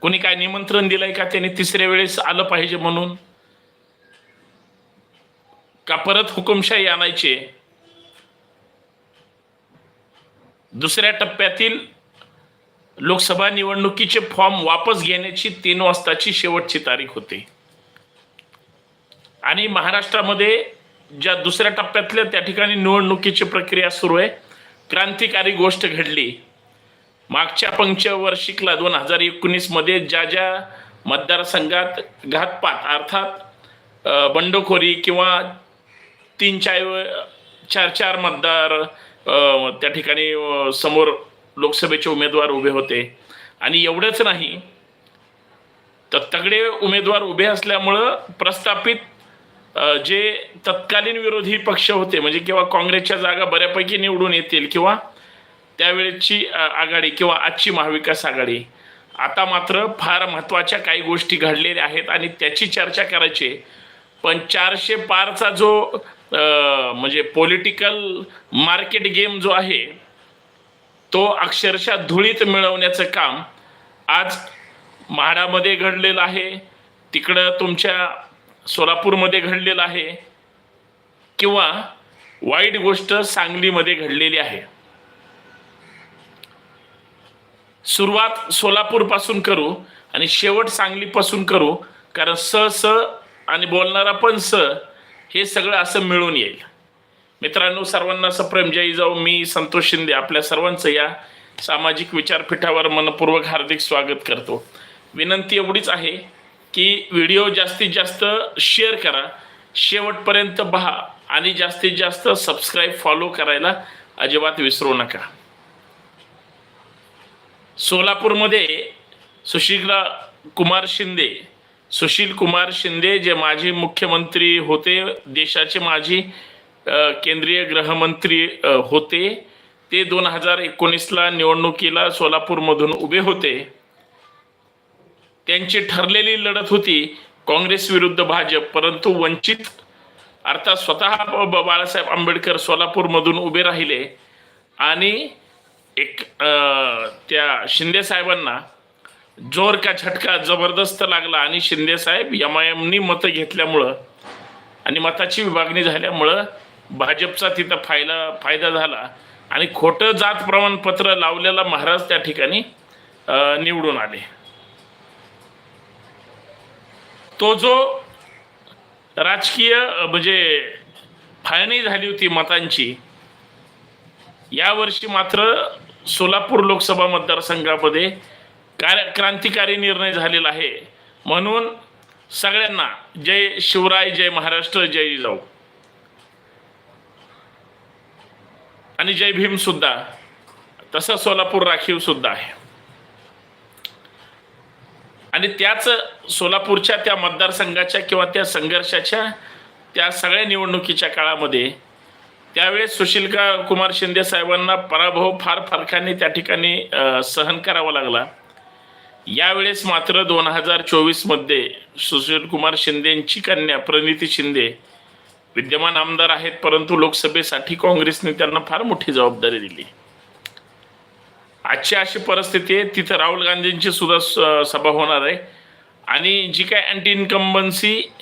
कोणी काय निमंत्रण दिलंय का त्याने तिसऱ्या वेळेस आलं पाहिजे म्हणून? का परत हुकुमशाही आणायचे? दुसऱ्या टप्प्यातील लोकसभा निवडणुकीचे फॉर्म वापस घेण्याची तीन वाजताची शेवटची तारीख होती. आणि महाराष्ट्रामध्ये ज्या दुसऱ्या टप्प्यातल्या त्या ठिकाणी निवडणुकीची प्रक्रिया सुरू आहे क्रांतिकारी गोष्ट घडली. मागच्या पंचवर्षिकला दोन हजार एकोणीसमध्ये ज्या ज्या मतदारसंघात घातपात अर्थात बंडखोरी किंवा तीन चार चार चार मतदार त्या ठिकाणी समोर लोकसभेचे उमेदवार उभे होते. आणि एवढंच नाही तर तगडे उमेदवार उभे असल्यामुळं प्रस्थापित जे तत्कालीन विरोधी पक्ष होते म्हणजे किंवा काँग्रेसच्या जागा बऱ्यापैकी निवडून येतील किंवा त्यावेळेची आघाडी किंवा आजची महाविकास आघाडी आता मात्र फार महत्त्वाच्या काही गोष्टी घडलेल्या आहेत आणि त्याची चर्चा करायची आहे. पण चारशे पारचा जो म्हणजे पॉलिटिकल मार्केट गेम जो आहे तो अक्षरशः धुळीत मिळवण्याचं काम आज म्हाडामध्ये घडलेलं आहे तिकडं तुमच्या सोलापूरमध्ये घडलेलं आहे किंवा वाईट गोष्ट सांगलीमध्ये घडलेली आहे सुरुवात सोलापूरपासून करू आणि शेवट सांगलीपासून करू कारण स स आणि बोलणारा पण स हे सगळं असं मिळून येईल. मित्रांनो सर्वांना सप्रेम जय जाऊ मी संतोष शिंदे आपल्या सर्वांचं या सामाजिक विचारपीठावर मनपूर्वक हार्दिक स्वागत करतो. विनंती एवढीच आहे की व्हिडिओ जास्तीत जास्त शेअर करा शेवटपर्यंत पहा आणि जास्तीत जास्त सबस्क्राईब फॉलो करायला अजिबात विसरू नका. सोलापूरमध्ये सुशीला कुमार शिंदे सुशील कुमार शिंदे जे माजी मुख्यमंत्री होते देशाचे माजी केंद्रीय गृहमंत्री होते ते दोन हजार एकोणीसला निवडणुकीला सोलापूरमधून उभे होते. त्यांची ठरलेली लढत होती काँग्रेस विरुद्ध भाजप परंतु वंचित अर्थात स्वतः बाळासाहेब आंबेडकर सोलापूरमधून उभे राहिले आणि एक त्या शिंदे साहेबांना जोर का झटका जबरदस्त लागला आणि शिंदे साहेब एम आय एमनी मतं घेतल्यामुळं आणि मताची विभागणी झाल्यामुळं भाजपचा तिथं फायदा फायदा झाला आणि खोटं जात प्रमाणपत्र लावलेला महाराज त्या ठिकाणी निवडून आले. तो जो राजकीय म्हणजे फाळणी झाली होती मतांची यावर्षी मात्र सोलापूर लोकसभा मतदारसंघामध्ये कार्य क्रांतिकारी निर्णय झालेला आहे. म्हणून सगळ्यांना जय शिवराय जय महाराष्ट्र जय जिजाऊ. आणि जय भीम सुद्धा. तसा सोलापूर राखीव सुद्धा आहे. आणि त्याच सोलापूरच्या त्या मतदारसंघाच्या किंवा त्या संघर्षाच्या त्या सगळ्या निवडणुकीच्या काळामध्ये त्यावेळेस सुशीलका कुमार शिंदे साहेबांना पराभव फार फरकाने त्या ठिकाणी सहन करावा लागला. यावेळेस मात्र दोन हजार चोवीसमध्ये सुशील कुमार शिंदेंची कन्या प्रणिती शिंदे विद्यमान आमदार आहेत परंतु लोकसभेसाठी काँग्रेसने त्यांना फार मोठी जबाबदारी दिली. आजची अशी परिस्थिती आहे तिथं राहुल गांधींची सुद्धा स- सभा होणार आहे. आणि जी काय अँटी इन्कम्बन्सी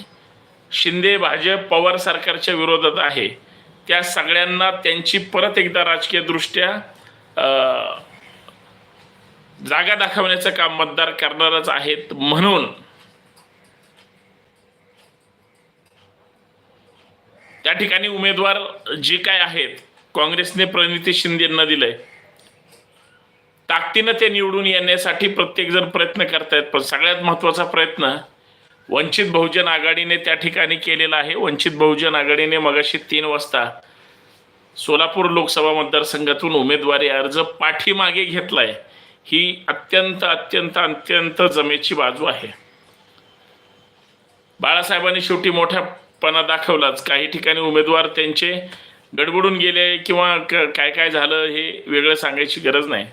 शिंदे भाजप पवार सरकारच्या विरोधात आहे त्या सगळ्यांना त्यांची परत एकदा राजकीयदृष्ट्या दृष्ट्या जागा दाखवण्याचं काम मतदार करणारच आहेत म्हणून. त्या ठिकाणी उमेदवार जे काय आहेत काँग्रेसने प्रणिती शिंदेंना दिलंय. ताकदीनं ते निवडून येण्यासाठी प्रत्येक जण प्रयत्न करतायत पण सगळ्यात महत्त्वाचा प्रयत्न वंचित बहुजन आघाडीने त्या ठिकाणी केलेला आहे. वंचित बहुजन आघाडीने मगाशी तीन वाजता सोलापूर लोकसभा मतदारसंघातून उमेदवारी अर्ज पाठीमागे घेतलाय. ही अत्यंत अत्यंत अत्यंत जमेची बाजू आहे. बाळासाहेबांनी शेवटी मोठ्यापणा दाखवलाच. काही ठिकाणी उमेदवार त्यांचे गडबडून गेले किंवा काय काय झालं हे वेगळं सांगायची गरज नाही.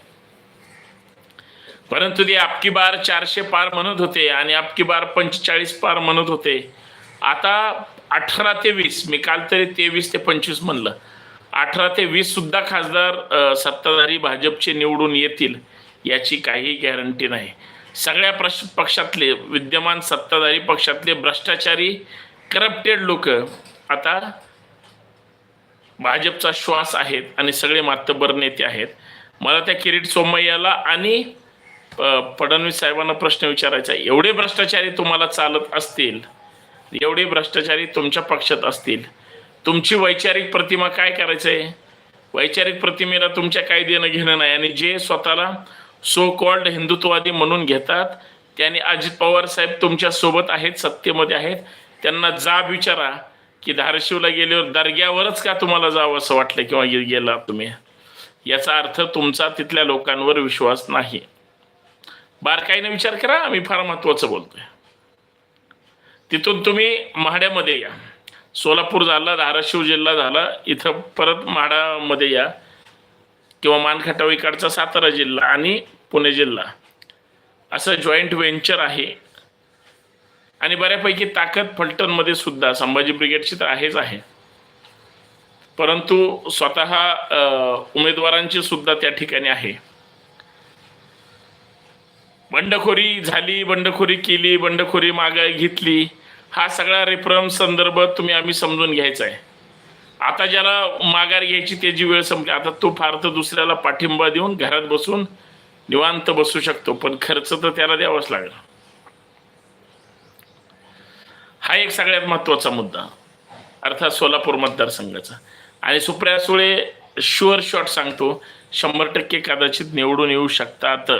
परंतु ते आपकी बार चारशे पार म्हणत होते आणि आपकी बार पंचेचाळीस पार म्हणत होते. आता अठरा ते वीस मी काल तरी तेवीस ते पंचवीस म्हणलं. अठरा ते वीस सुद्धा खासदार सत्ताधारी भाजपचे निवडून येतील याची काही गॅरंटी नाही. सगळ्या प्रश पक्षातले विद्यमान सत्ताधारी पक्षातले भ्रष्टाचारी करप्टेड लोक आता भाजपचा श्वास आहेत आणि सगळे मातबर नेते आहेत. मला त्या किरीट सोमय्याला आणि फडणवीस साहेबांना प्रश्न विचारायचा आहे. एवढे भ्रष्टाचारी तुम्हाला चालत असतील एवढे भ्रष्टाचारी तुमच्या पक्षात असतील तुमची वैचारिक प्रतिमा काय करायचं आहे वैचारिक प्रतिमेला तुमच्या काय देणं घेणं नाही आणि जे स्वतःला सो कॉल्ड हिंदुत्ववादी म्हणून घेतात त्याने अजित पवार साहेब तुमच्यासोबत आहेत सत्तेमध्ये आहेत त्यांना जाब विचारा की धाराशिवला गेल्यावर दर्ग्यावरच का तुम्हाला जावं असं वाटलं किंवा गेला तुम्ही? याचा अर्थ तुमचा तिथल्या लोकांवर विश्वास नाही. बारकाईने विचार करा आम्ही फार महत्त्वाचं बोलतोय. तिथून तुम्ही म्हाड्यामध्ये या. सोलापूर झाला धाराशिव जिल्हा झाला इथं परत म्हाडामध्ये या. किंवा मानखटाव इकडचा सातारा जिल्हा आणि पुणे जिल्हा. असं जॉईंट व्हेंचर आहे. आणि बऱ्यापैकी ताकद फलटणमध्ये सुद्धा संभाजी ब्रिगेडची तर आहेच आहे. परंतु स्वतः उमेदवारांची सुद्धा त्या ठिकाणी आहे. बंडखोरी झाली बंडखोरी केली बंडखोरी मागे घेतली हा सगळा रेफरन्स संदर्भ तुम्ही आम्ही समजून घ्यायचा आहे. आता ज्याला माघार घ्यायची त्याची वेळ संपली. आता तो फार तर दुसऱ्याला पाठिंबा देऊन घरात बसून निवांत बसू शकतो पण खर्च तर त्याला द्यावाच लागेल. हा एक सगळ्यात महत्त्वाचा मुद्दा अर्थात सोलापूर मतदारसंघाचा. आणि सुप्रिया सुळे शुअर शॉट सांगतो शंभर टक्के कदाचित निवडून येऊ शकतात.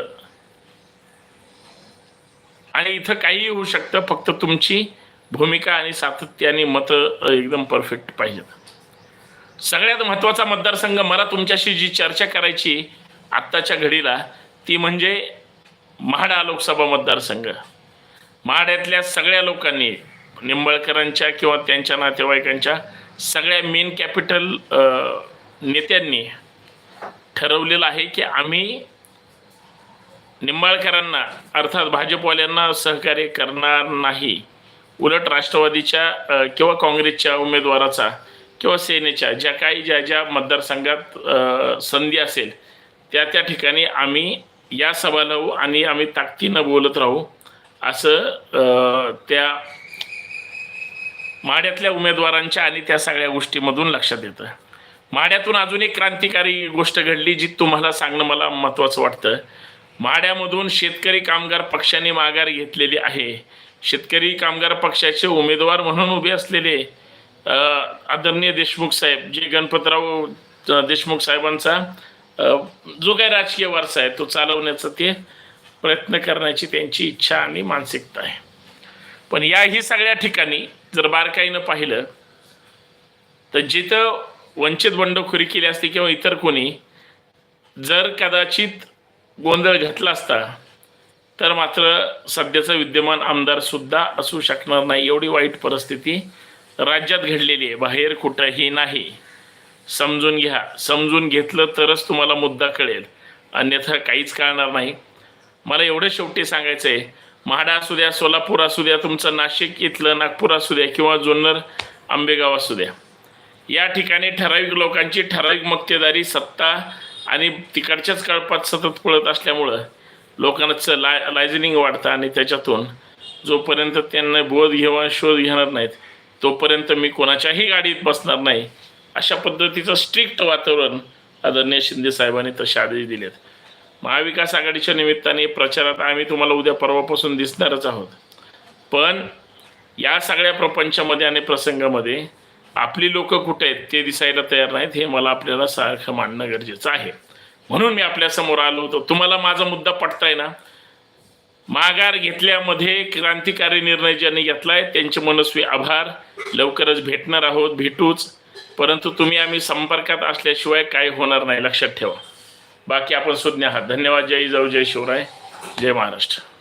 आणि इथं काहीही होऊ शकतं फक्त तुमची भूमिका आणि सातत्य आणि मतं एकदम परफेक्ट पाहिजेत. सगळ्यात महत्त्वाचा मतदारसंघ मला तुमच्याशी जी चर्चा करायची आत्ताच्या घडीला ती म्हणजे म्हाडा लोकसभा मतदारसंघ. म्हाड्यातल्या सगळ्या लोकांनी निंबळकरांच्या किंवा त्यांच्या नातेवाईकांच्या सगळ्या मेन कॅपिटल नेत्यांनी ठरवलेलं आहे की आम्ही निंबाळकरांना अर्थात भाजपवाल्यांना सहकार्य करणार नाही. उलट राष्ट्रवादीच्या किंवा काँग्रेसच्या उमेदवाराचा किंवा सेनेच्या ज्या काही ज्या ज्या मतदारसंघात संधी असेल त्या त्या ठिकाणी आम्ही या सभा लावू आणि आम्ही ताकदीनं बोलत राहू असं त्या माड्यातल्या उमेदवारांच्या आणि त्या सगळ्या गोष्टीमधून लक्षात येतं. माड्यातून अजून एक क्रांतिकारी गोष्ट घडली जी तुम्हाला सांगणं मला महत्त्वाचं वाटतं. माड्यामधून शेतकरी कामगार पक्षाने माघार घेतलेली आहे. शेतकरी कामगार पक्षाचे उमेदवार म्हणून उभे असलेले आदरणीय देशमुख साहेब जे गणपतराव देशमुख साहेबांचा जो काही राजकीय वारसा आहे तो चालवण्याचा ते प्रयत्न करण्याची त्यांची इच्छा आणि मानसिकता आहे. पण याही सगळ्या ठिकाणी जर बारकाईनं पाहिलं तर जिथं वंचित बंडखोरी केली असती किंवा इतर कोणी जर कदाचित गोंधळ घातला असता तर मात्र सध्याचा विद्यमान आमदारसुद्धा असू शकणार नाही. एवढी वाईट परिस्थिती राज्यात घडलेली आहे. बाहेर कुठंही नाही. समजून घ्या. समजून घेतलं तरच तुम्हाला मुद्दा कळेल. अन्यथा काहीच कळणार नाही. मला एवढं शेवटी सांगायचं आहे म्हाडा असू द्या सोलापूर असू द्या तुमचं नाशिक इथलं नागपूर असू द्या किंवा जुन्नर आंबेगाव असू द्या. या ठिकाणी ठराविक लोकांची ठराविक मक्तेदारी सत्ता आणि तिकडच्याच कळपात सतत पळत असल्यामुळं लोकांचं लाय लायझनिंग वाढतं आणि त्याच्यातून जोपर्यंत त्यांना बोध घेवा शोध घेणार नाहीत तोपर्यंत मी कोणाच्याही गाडीत बसणार नाही अशा पद्धतीचं स्ट्रिक्ट वातावरण आदरणीय शिंदे साहेबांनी तसे आदेश दिलेत. महाविकास आघाडीच्या निमित्ताने प्रचारात आम्ही तुम्हाला उद्या परवापासून दिसणारच आहोत. पण या सगळ्या प्रपंचामध्ये आणि प्रसंगामध्ये आपली लोक कुठे आहेत ते दिसायला तयार नाहीत हे मला आपल्याला सारखं मांडणं गरजेचं आहे. म्हणून मी आपल्यासमोर आलो होतो. तुम्हाला माझा मुद्दा पटताय ना? माघार घेतल्यामध्ये क्रांतिकारी निर्णय ज्यांनी घेतलाय त्यांचे मनस्वी आभार. लवकरच भेटणार आहोत भेटूच. परंतु तुम्ही आम्ही संपर्कात असल्याशिवाय काय होणार नाही. लक्षात ठेवा. बाकी आपण सुज्ञ आहात. धन्यवाद. जय जाऊ जय शिवराय. जय महाराष्ट्र.